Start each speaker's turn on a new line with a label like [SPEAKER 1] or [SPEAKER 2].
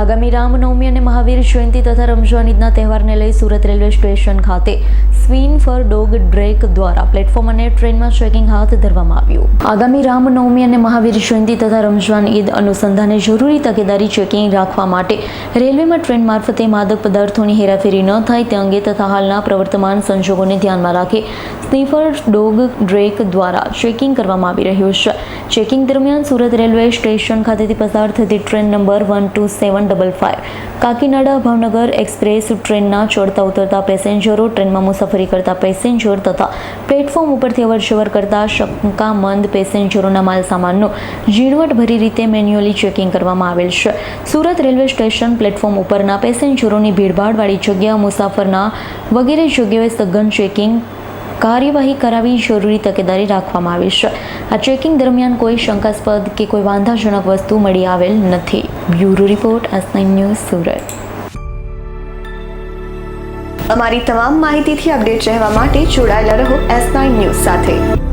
[SPEAKER 1] આગામી રામનવમી અને મહાવીર જયંતિ તથા રમઝાન ઈદના તહેવારને લઈ સુરત રેલવે સ્ટેશન ખાતે સ્વીન ફર ડોગ ડ્રેક દ્વારા પ્લેટફોર્મ અને ટ્રેનમાં ચેકિંગ હાથ ધરવામાં આવ્યું. આગામી રામનવમી અને મહાવીર જયંતિ તથા રમઝાન ઈદ અનુસંધાને જરૂરી તકેદારી ચેકિંગ રાખવા માટે રેલવેમાં ટ્રેન મારફતે માદક પદાર્થોની હેરાફેરી ન થાય તે અંગે તથા હાલના પ્રવર્તમાન સંજોગોને ધ્યાનમાં રાખી સ્નીફર ડોગ ડ્રેક દ્વારા ચેકિંગ કરવામાં આવી રહ્યું છે. ચેકિંગ દરમિયાન સુરત રેલવે સ્ટેશન ખાતેથી પસાર થતી train number one two seven double five Kakinada Bhavnagar express ટ્રેનના ચડતા ઉતરતા પેસેન્જરો ટ્રેનમાં મુસાફરી કરતા પેસેન્જર તથા પ્લેટફોર્મ ઉપરથી અવરજવર કરતા શંકામંદ પેસેન્જરોના માલ સામાનનું ઝીણવટભરી રીતે મેન્યુઅલી ચેકિંગ કરવામાં આવેલ છે. સુરત રેલવે સ્ટેશન પ્લેટફોર્મ ઉપરના પેસેન્જરોની ભીડભાડવાળી જગ્યા મુસાફરના વગેરે જગ્યાએ સઘન ચેકિંગ કાર્યવાહી કરાવી જરૂરી તકેદારી રાખવામાં આવી છે. આ ચેકિંગ દરમિયાન કોઈ શંકાસ્પદ કે કોઈ વાંધાજનક વસ્તુ મળી આવેલ નથી. બ્યુરો રિપોર્ટ આસનાઇન ન્યૂઝ, સુરત.
[SPEAKER 2] અમારી તમામ માહિતીથી અપડેટ રહેવા માટે જોડાયેલા રહો એસ ન્યૂઝ સાથે.